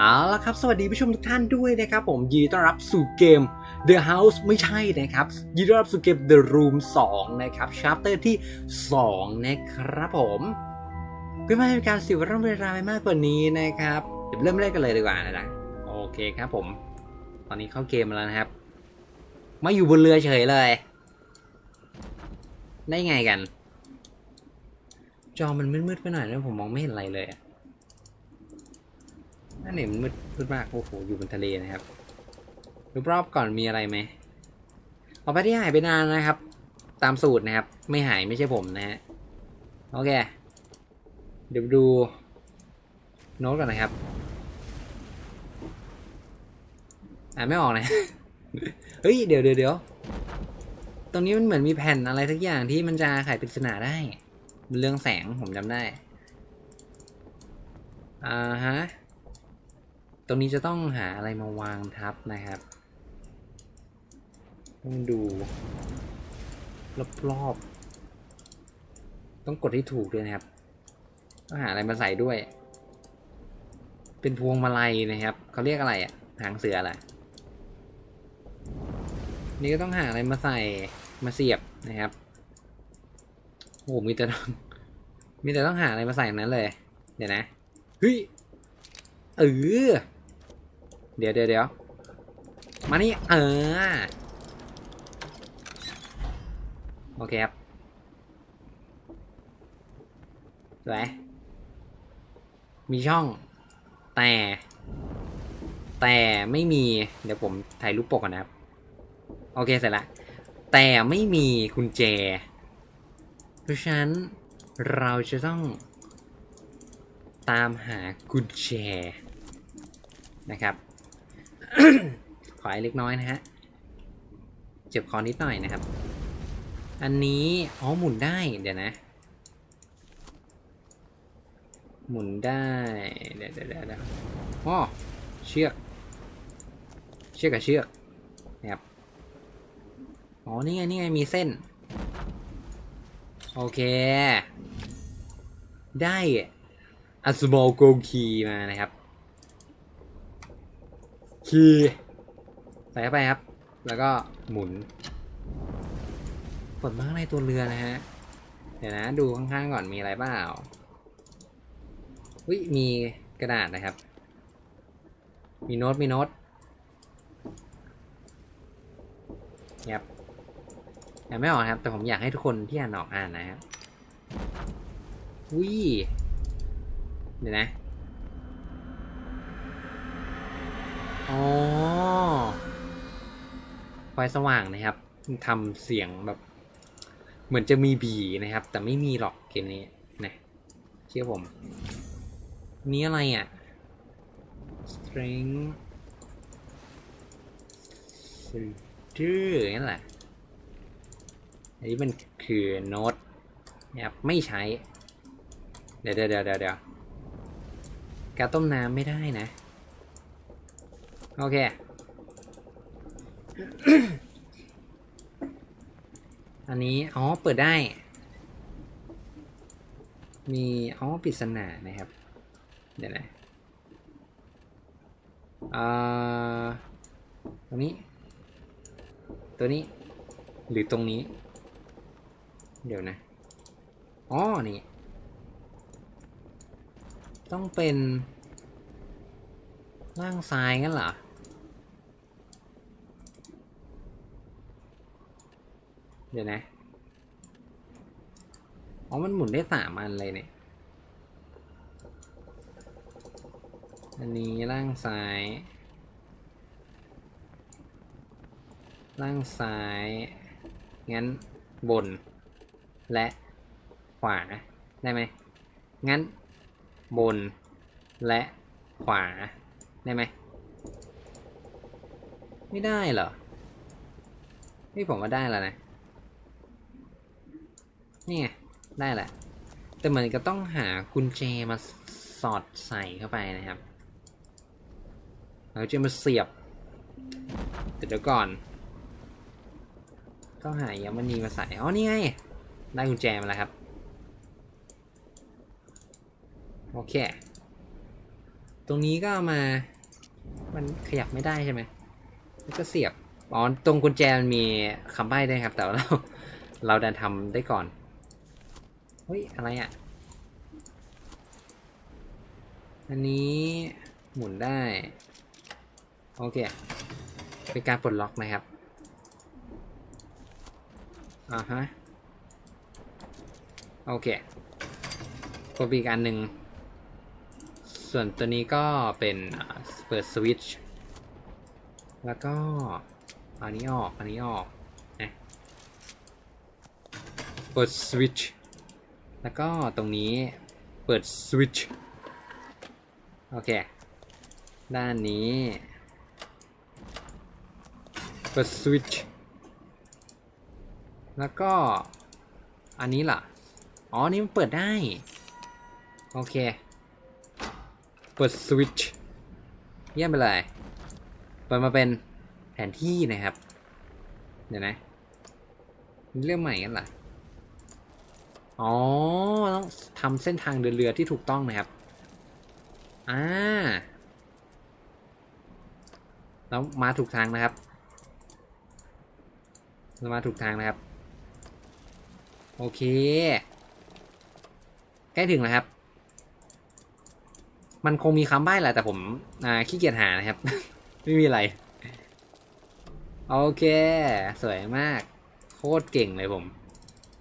เอาละครับ สวัสดีผู้ชมทุกท่านด้วยนะครับ ผมยินดีต้อนรับสู่เกม The House ไม่ใช่นะครับยินดีต้อนรับสู่เกม The Room 2 นะครับ Chapter ที่ 2 นะครับผมเพื่อไม่ให้การเสียเวลาเวลาไปมากกว่านี้นะครับเดี๋ยวเริ่มเล่นกันเลยดีกว่านะโอเคครับผม ตอนนี้เข้าเกมแล้วนะครับ มาอยู่บนเรือเฉยเลย ได้ไงกัน จอมันมืดๆไปหน่อยนะผมมองไม่เห็นอะไรเลยอะ นั่นเนี่ยมันมืดมืดมากโอ้โหอยู่บนทะเลนะครับดูรอบก่อนมีอะไรไหมเอาไปที่หายไปนานนะครับ ตามสูตรนะครับ ไม่หายไม่ใช่ผมนะฮะโอเคเดี๋ยวดูโน้ตก่อนนะครับอ่านไม่ออกนะเฮ้ยเดี๋ยวเดี๋ยวเดี๋ยวตรงนี้มันเหมือนมีแผ่นอะไรสักอย่างที่มันจะไขปริศนาได้เรื่องแสงผมจำได้อ่าฮะ ตรงนี้จะต้องหาอะไรมาวางทับนะครับต้องดูรอบๆต้องกดให้ถูกด้วยนะครับต้องหาอะไรมาใส่ด้วย เป็นพวงมาลัยนะครับเขาเรียกอะไรอะหางเสืออะไรนี่ก็ต้องหาอะไรมาใส่มาเสียบนะครับโอ้มีแต่ต้องมีแต่ต้องหาอะไรมาใส่นั้นเลย เดี๋ยวนะเฮ้ยเออ เดี๋ยวเดี๋ยวเดี๋ยวมานี่เออโอเคครับสวยมีช่อง แต่ แต่ไม่มี เดี๋ยวผมถ่ายรูปปกก่อนนะครับ โอเคเสร็จละ แต่ไม่มีกุญแจ เพราะฉะนั้นเราจะต้องตามหากุญแจนะครับ ขอให้เล็กน้อยนะฮะ เจ็บคอนิดหน่อยนะครับ อันนี้ อ๋อ หมุนได้ เดี๋ยวนะ หมุนได้ เดี๋ยวเดี๋ยวเดี๋ยวเดี๋ยวอ๋อ เชือก เชือกกับเชือกนะครับ อ๋อ นี่ไง นี่ไง มีเส้น โอเค ได้อัสโมโกคีมานะครับ คีย์ใส่เข้าไปครับ แล้วก็หมุนกดมาข้างในตัวเรือนะฮะ เดี๋ยวนะ ดูข้างๆก่อนมีอะไรเปล่าวิมีกระดาษนะครับ มีโน้ตมีโน้ตครับอ่านไม่ออกครับ แต่ผมอยากให้ทุกคนที่อ่านออกอ่านนะครับวิเดี๋ยวนะ อ๋อ ไฟสว่างนะครับทำเสียงแบบ เหมือนจะมีบีนะครับ แต่ไม่มีหรอกเกมนี้นะเชื่อผมนี่อะไรอะ string ชื่อนั่นแหละ อันนี้มันคือโน้ตนะครับไม่ใช้ เดี๋ยวเดี๋ยวเดี๋ยวเดี๋ยวกาต้มน้ำไม่ได้นะ โอเค อันนี้ อ๋อ เปิดได้ มี อ๋อปริศนานะครับ เดี๋ยวนะอ่าตรงนี้ ตัวนี้ หรือตรงนี้ เดี๋ยวนะ อ๋อ นี่ ต้องเป็นล่างซ้ายงั้นเหรอ เดี๋ยวนะ อ๋อ มันหมุนได้สามอันเลยเนี่ย อันนี้ล่างซ้าย ล่างซ้าย งั้นบน และขวา ได้ไหม งั้นบน และขวา ได้ไหม ไม่ได้เหรอ นี่ผมว่าได้แล้วนะ นี่ไง ได้แหละ แต่เหมือนก็ต้องหากุญแจมาสอดใส่เข้าไปนะครับเราจะมาเสียบแต่เดี๋ยวก่อน ต้องหายามณีมาใส่อ๋อนี่ไง ได้กุญแจมาแล้วครับ โอเค ตรงนี้ก็ามา มันขยับไม่ได้ใช่ไหมแล้วก็เสียบอ๋อตรงกุญแจมันมีคำใบ้ด้วยครับ แต่ว่าเราเราดันทำได้ก่อน เฮ้ย อะไรอะ่ะ อันนี้หมุนได้ โอเค เป็นการปลดล็อกนะครับ อ่าฮะ โอเคกดไปอีกอันหนึ่ง ส่วนตัวนี้ก็เป็นเปิดสวิตช์ แล้วก็อันนี้ออก อันนี้ออกนะเปิดสวิตช์ แล้วก็ตรงนี้เปิดสวิตช์โอเค ด้านนี้ เปิดสวิตช์แล้วก็อันนี้ล่ะ อ๋อ นี่มันเปิดได้ โอเค เปิดสวิตช์เยี่ยมไปเลย เปิดมาเป็นแผนที่นะครับ เดี๋ยวนะ เรื่องใหม่กันเหร อ๋อ ต้องทำเส้นทางเดินเรือที่ถูกต้องนะครับ อ่า แล้วมาถูกทางนะครับเรามาถูกทางนะครับ โอเค ใกล้ถึงแล้วครับ มันคงมีคำใบ้แหละแต่ผมขี้เกียจหานะครับ ไม่มีอะไร โอเค สวยมาก โคตรเก่งเลยผม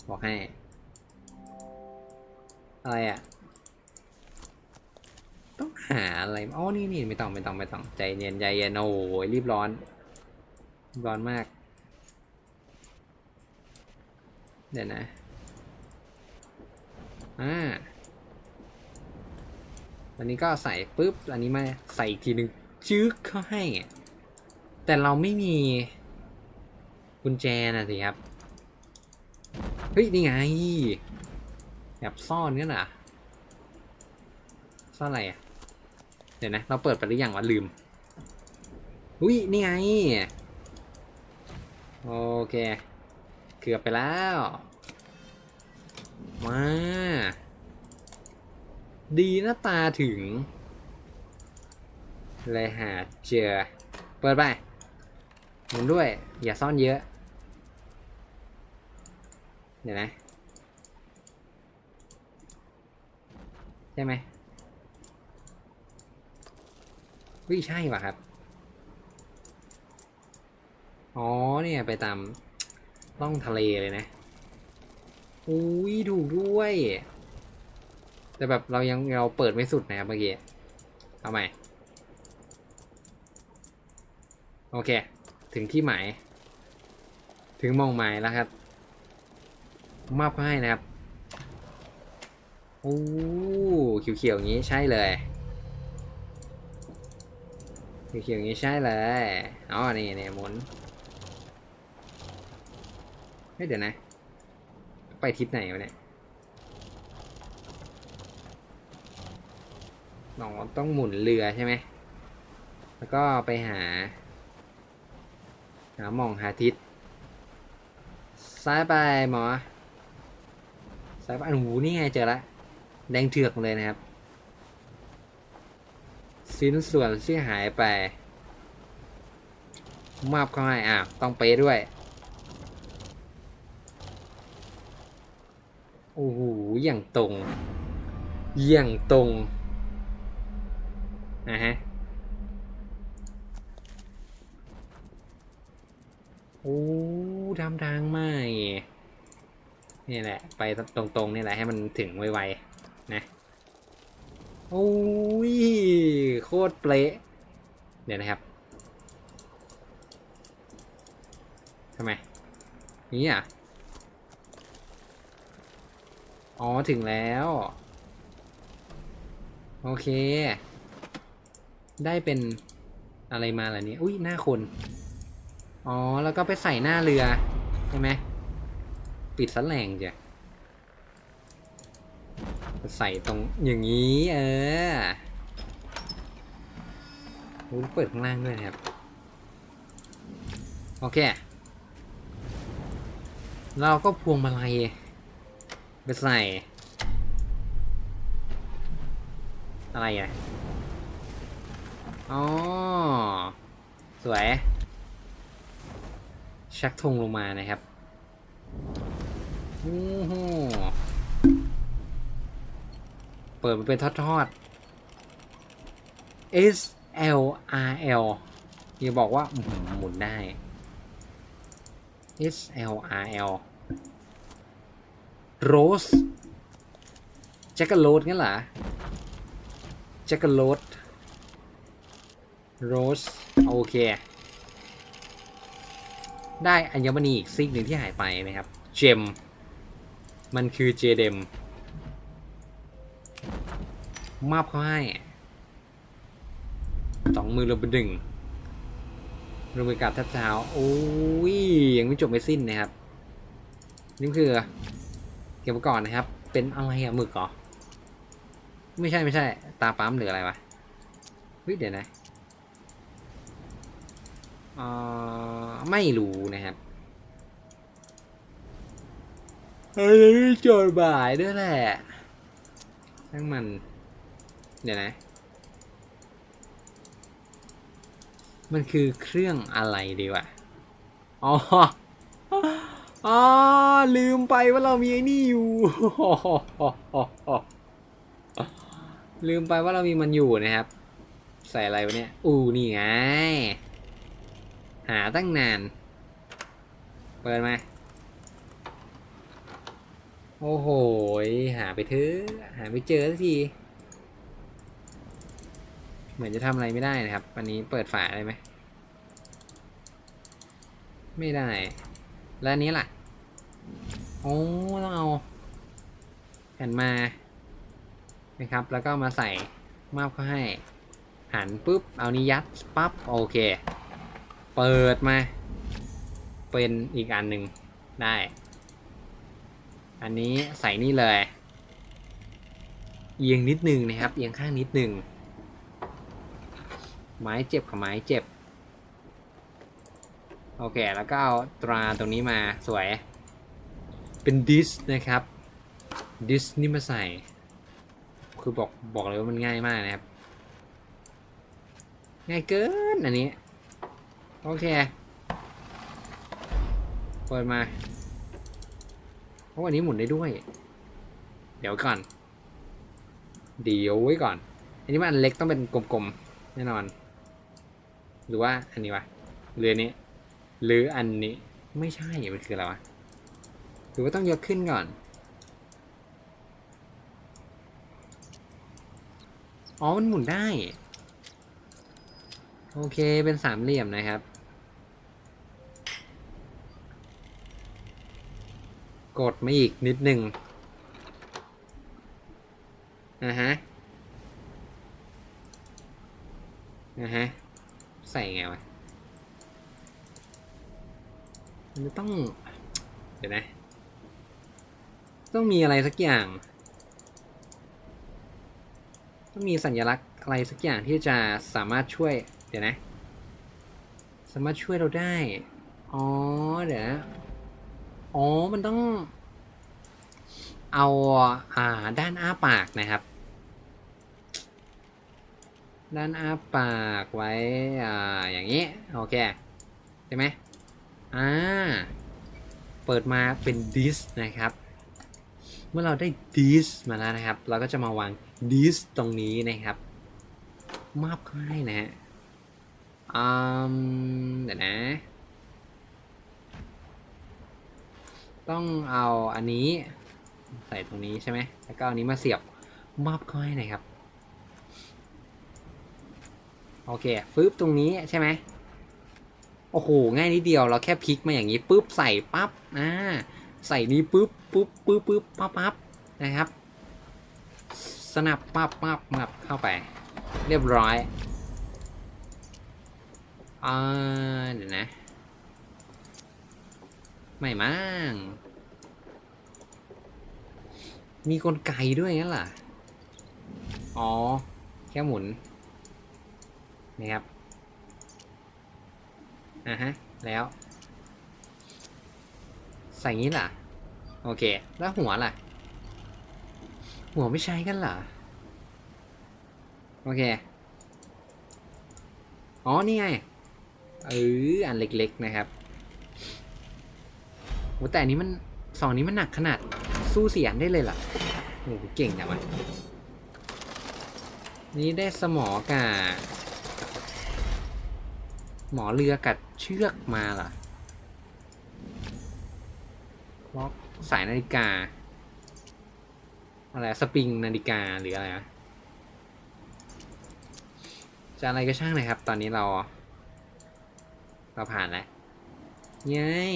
บอกให้ อะไรอะ่ะ ต้องหาอะไรอ๋อนี่นี่ไม่ต้องไม่ต้องไม่ต้องใจเย็นใจเย็นโอ้ยรีบร้อนร้อนมาก เดี๋ยวนะ อ่าอันนี้ก็ใส่ปุ๊บ อันนี้มาใส่อีกทีหนึ่งจึ๊กเข้าให้ แต่เราไม่มีกุญแจนะสิครับ เฮ้ย นี่ไง แบบซ่อนกันเหรอซ่อนอะไรอะ เดี๋ยวนะ เราเปิดไปหรือยังวะลืม อุ้ยนี่ไง โอเค เกือบไปแล้ว มา ดีหน้าตาถึง เลยหาเจอ เปิดไปหมุนด้วย อย่าซ่อนเยอะ เดี๋ยวนะ ช่ไหมวิใช่ป่ะครับ อ๋อเนี่ยไปตามล่องทะเลเลยนะ อุ้ยถูกด้วย แต่แบบเรายังเราเปิดไม่สุดนะครับเมื่อกี้ เอาใหม่ โอเค ถึงที่หมาย ถึงมองหมายแล้วครับ มอบให้นะครับ อ้เขียวๆอย่างนี้ใช่เลยเขียวๆอย่างนี้ใช่เลยอ๋อนี่นี่หมุนเฮ้ยเดี๋ยวนะ ไปทิศไหนวะเนี่ยเราต้องหมุนเรือใช่ไหม แล้วก็ไปหา หาหมองหาทิศ ซ้ายไปหมอ ซ้ายไปโอ้โหนี่ไงเจอละ แดงเถือกเลยนะครับ สิ้นส่วนที่หายไปมาบเข้าให้อะต้องเปด้วย โอ้โห อย่างตรง อย่างตรงนะฮะ โอ้ทำทางใหม่นี่แหละ ไปตรงๆนี่แหละให้มันถึงไวๆ โอ้ยโคตรเป๊ะเดี๋ยวนะครับทำไมนี่อะ อ๋อถึงแล้ว โอเค ได้เป็นอะไรมาล่ะเนี่ยอุ้ยหน้าคน อ๋อ แล้วก็ไปใส่หน้าเรือ ใช่ไหม ปิดสันแลงจ้ะ ใส่ตรงอย่างนี้ เออโอ้เปิดข้างล่างด้วยนะครับ โอเค เราก็พวงมาลัยไปใส่ อะไรอะอ๋อ สวย ชักธงลงมานะครับ โอ้โหเปิดมันเป็นทอดๆ S L R L อย่าบอกว่าหมุนได้ S L R L Rose แจ็คก r โรดงั้นเหรอแจ็คก r โรด Rose โอเค ได้อัญมณีอีกซิกหนึ่งที่หายไปนะครับ เจม มันคือเจเดม มาบเขาให้สองมือรวมเป็นหนึ่งรวมไปกับทับเท้าโอ้ยยังไม่จบไม่สิ้นนะครับนี่คือเก็บไว้ก่อนนะครับ เป็นอะไรอะหมึกเหรอไม่ใช่ไม่ใช่ ตาปั๊มหรืออะไรวะเฮ้ยเดี๋ยวนะออไม่รู้นะครับเฮ้ยโจทย์บ่ายด้วยแหละทั้งมัน เดี๋ยวนะ มันคือเครื่องอะไรดีวะ อ๋อ อ๋อ ลืมไปว่าเรามีไอ้นี่อยู่ ลืมไปว่าเรามีมันอยู่นะครับ ใส่อะไรวะเนี่ย อู้นี่ไง หาตั้งนาน เปิดมาโอ้โห หาไปเถอะ หาไม่เจอสักที เหมือนจะทำอะไรไม่ได้นะครับ วันนี้เปิดฝาได้ไหม ไม่ได้ แล้วอันนี้ล่ะ โอ้ต้องเอาแผ่นมานะครับ แล้วก็มาใส่มาบเข้าให้ หันปุ๊บ เอานี้ยัดปั๊บ โอเค เปิดมา เป็นอีกอันหนึ่งได้ อันนี้ใส่นี่เลย เอียงนิดนึงนะครับ เอียงข้างนิดนึง ไม้เจ็บกับไม้เจ็บ โอเค แล้วก็เอาตราตรงนี้มาสวย เป็นดิสนะครับ ดิสนี่มาใส่ คือบอกบอกเลยว่ามันง่ายมากนะครับ ง่ายเกินอันนี้ โอเคเปิดมาเพราะวันนี้หมุนได้ด้วย เดี๋ยวก่อน เดี๋ยวไว้ก่อน อันนี้มันอันเล็กต้องเป็นกลมๆ แน่นอน หรือว่าอันนี้วะหรืออันนี้ หรืออันนี้ไม่ใช่มันคืออะไรวะหรือว่าต้องยกขึ้นก่อนอ๋อมันหมุนได้ โอเคเป็นสามเหลี่ยมนะครับ กดมาอีกนิดหนึ่งอ่าฮะอ่าฮะ ส่ไงวะ มันจะต้อง เดี๋ยวนะ ต้องมีอะไรสักอย่าง ต้องมีสัญลักษณ์อะไรสักอย่างที่จะสามารถช่วย เดี๋ยวนะ สามารถช่วยเราได้ อ๋อ เดี๋ยวนะอ๋อ มันต้อง เอา อ่า ด้านอ้าปากนะครับ ด้านอ้าปากไว้อ่าอย่างนี้ โอเค ใช่ไหมอ่า เปิดมาเป็น this นะครับ เมื่อเราได้ this มาแล้วนะครับ เราก็จะมาวาง this ตรงนี้นะครับมาบข้าให้นะฮะอืมเดี๋ยวนะ ต้องเอาอันนี้ใส่ตรงนี้ใช่ไหมแล้วก็อันนี้มาเสียบมอบข้าให้น่อยครับ โอเคฟึบตรงนี้ใช่ไหมโอ้โหง่ายนิดเดียวเราแค่พลิกมาอย่างนี้ปุ๊บใส่ปั๊บอ่าใส่นี้ปุ๊บปุ๊บปุ๊บปุ๊บปั๊บปั๊บนะครับ สนับปั๊บปั๊บปั๊บเข้าไป เรียบร้อยอ่าเดี๋ยวนะ ไม่มั่งมีกลไกด้วยงั้นเหรออ๋อ แค่หมุน นะครับอะฮะ แล้ว ใส่งี้ล่ะ โอเค แล้วหัวล่ะ หัวไม่ใช้กันเหรอ โอเค อ๋อ นี่ไง เออ อันเล็กๆนะครับโหแต่อันนี้มันสองนี้มันหนักขนาดสู้เสียงได้เลยเหรอโอ้โหเก่งนะมันนี่ได้สมอกับ หมอเรือกัดเชือกมาเหรอล็อกสายนาฬิกา อะไรสปริงนาฬิกาหรืออะไรนะจะอะไรก็ช่างนะครับ ตอนนี้เรา เราผ่านแล้วเย้ย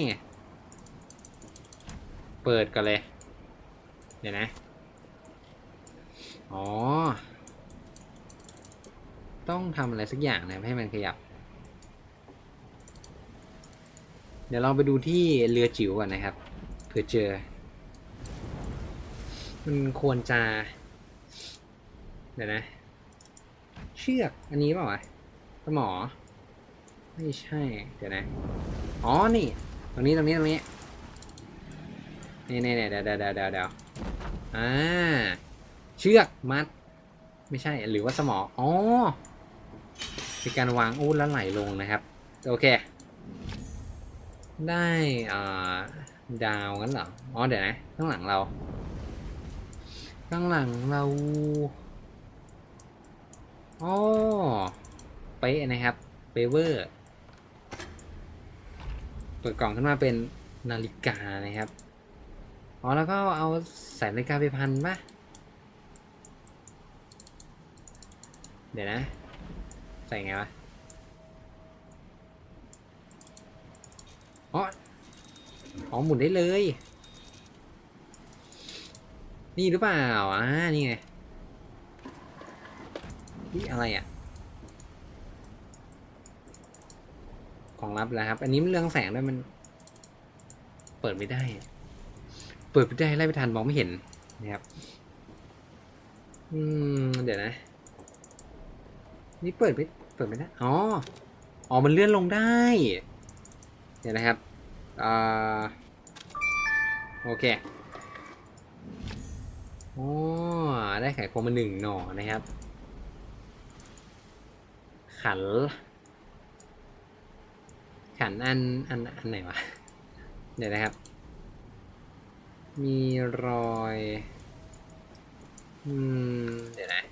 เปิดกันเลย เดี๋ยวนะ อ๋อ ต้องทำอะไรสักอย่างนะครับให้มันขยับ เดี๋ยวเราไปดูที่เรือจิ๋วก่อนนะครับเผื่อเจอ มันควรจะ เดี๋ยวนะ เชือกอันนี้เปล่าวะสมอ ไม่ใช่ เดี๋ยวนะ อ๋อ นี่ ตรงนี้ ตรงนี้ ตรงนี้ นี่นี่นี่เดี๋ยวเดี๋ยวเดี๋ยวเดี๋ยวเดี๋ยวอ่า เชือกมัด ไม่ใช่ หรือว่าสมอ อ๋อเป็นการวางอู้แล้วไหลลงนะครับ โอเค ได้อ่าดาวงั้นเหรอ อ๋อเดี๋ยวนะ ข้างหลังเรา ข้างหลังเราอ๋อเป๊ะนะครับเปเวอร์เปิดกล่องขึ้นมาเป็นนาฬิกานะครับ อ๋อแล้วก็เอาสายนาฬิกาไปพันปะเดี๋ยวนะ ใส่ไงวะ อ๋อ อ๋อหมุนได้เลย นี่หรือเปล่า อ่า นี่ไง นี่อะไรอะ ของลับแล้วครับ อันนี้มันเรืองแสงด้วยมัน เปิดไม่ได้ เปิดไม่ได้ไล่ไปทันมองไม่เห็นนะครับ อืม เดี๋ยวนะ นี่เปิดไม่เปิดไม่ได้ อ๋อ อ๋อ มันเลื่อนลงได้ เดี๋ยวนะครับ อ่า โอเคโอ๋อได้ไข่ควงมาหนึ่งหน่อนะครับ ขัน ขันอันอันอันไหนวะ เดี๋ยวนะครับ มีรอย อืม เดี๋ยวนะ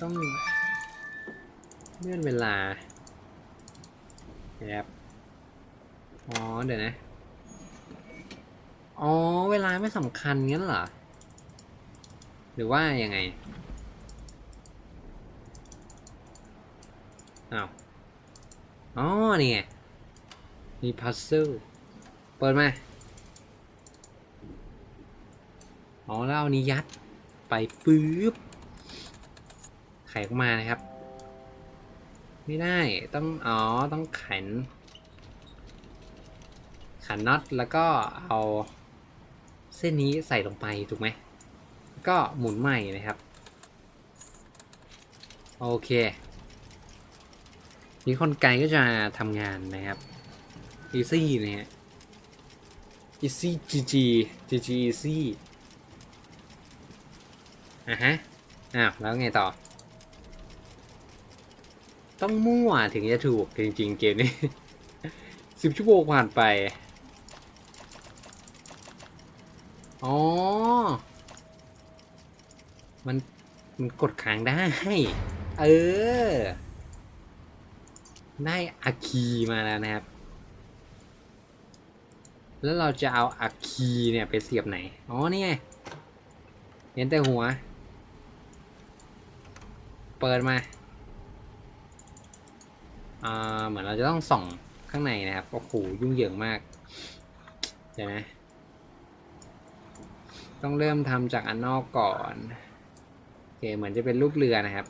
ต้องเลื่อนเวลานะครับ อ๋อ เดี๋ยวนะ อ๋อ เวลาไม่สำคัญงั้นเหรอ หรือว่ายังไง อ้าว อ๋อ นี่ไง มีพัซเซิลเปิดมา อ๋อแล้วเอานี้ยัด ไปปื๊บ ไขออกมานะครับ ไม่ได้ ต้อง อ๋อ ต้องขันขันน็อตแล้วก็เอา เส้นนี้ใส่ลงไปถูกไหม ก็หมุนใหม่นะครับ โอเค นี่คนไกลก็จะทำงานนะครับ easy นะฮะ easy gg gg easy อะฮะ อ้าว แล้วไงต่อ ต้องมั่วถึงจะถูกจริงๆ เกมนี้สิบชั่วโมงผ่านไป อ๋อ มัน มันกดค้างได้ เออ ได้อาคีมาแล้วนะครับ แล้วเราจะเอาอาคีเนี่ยไปเสียบไหน อ๋อ นี่ไงเห็นแต่หัว เปิดมาอ่าเหมือนเราจะต้องส่องข้างในนะครับ โอ้โห ยุ่งเหยิงมาก เดี๋ยวนะ ต้องเริ่มทำจากอันนอกก่อนโอเคเหมือนจะเป็นรูปเรือนะครับ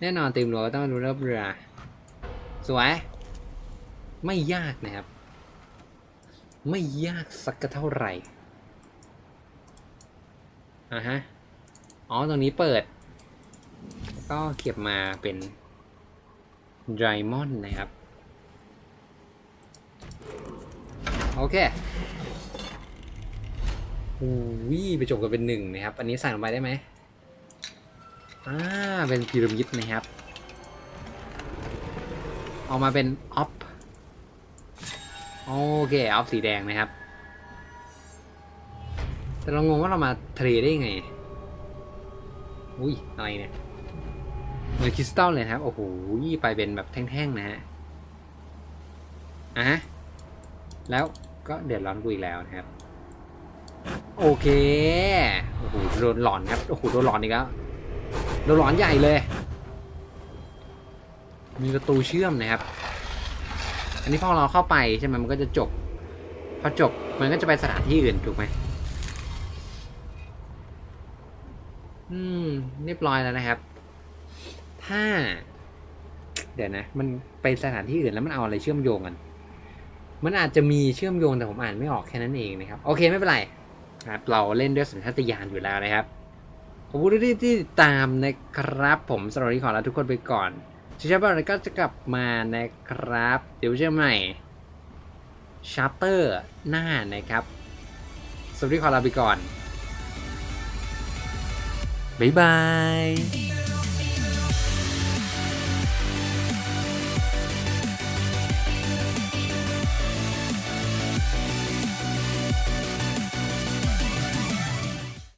แน่นอนตีมรัวก็ต้องดูรูปเรือ สวย ไม่ยากนะครับ ไม่ยากสักเท่าไหร่อ่าฮะอ๋อตรงนี้เปิด ก็เก็บมาเป็นไดมอนด์นะครับ โอเค อูวิไปจบกันเป็นหนึ่งนะครับ อันนี้ใส่ลงไปได้ไหมอ่า เป็นพีระมิดนะครับ ออกมาเป็นออฟโอเค ออฟสีแดงนะครับ แต่เรางงว่าเรามาเทรดได้ยังไง อุ้ย อะไรเนี่ย เหมือนคริสตัลเลยครับ โอ้โห ไปเป็นแบบแท่งๆนะฮะ อะฮะแล้วก็เดือดร้อนกูอีกแล้วนะครับ โอเคโอ้โหโดนหลอนครับโอ้โหโดนหลอนอีกแล้วโดนหลอนใหญ่เลย มีประตูเชื่อมนะครับ อันนี้พอเราเข้าไปใช่ไหมมันก็จะจบพอจบมันก็จะไปสถานที่อื่นถูกไหมอืมเรียบร้อยแล้วนะครับ ถ้า เดี๋ยวนะ มันไปสถานที่อื่นแล้วมันเอาอะไรเชื่อมโยงกัน มันอาจจะมีเชื่อมโยงแต่ผมอ่านไม่ออกแค่นั้นเองนะครับ โอเคไม่เป็นไร ครับ เราเล่นด้วยสัญชาตญาณอยู่แล้วนะครับขอบคุณที่ที่ติดตามนะครับผมสำหรับวันนี้ขอลาทุกคนไปก่อนชิชาบาร์ก็จะกลับมานะครับ เดี๋ยวเจอใหม่ชาร์เตอร์หน้านะครับ สวัสดีขอลาไปก่อน บ๊ายบาย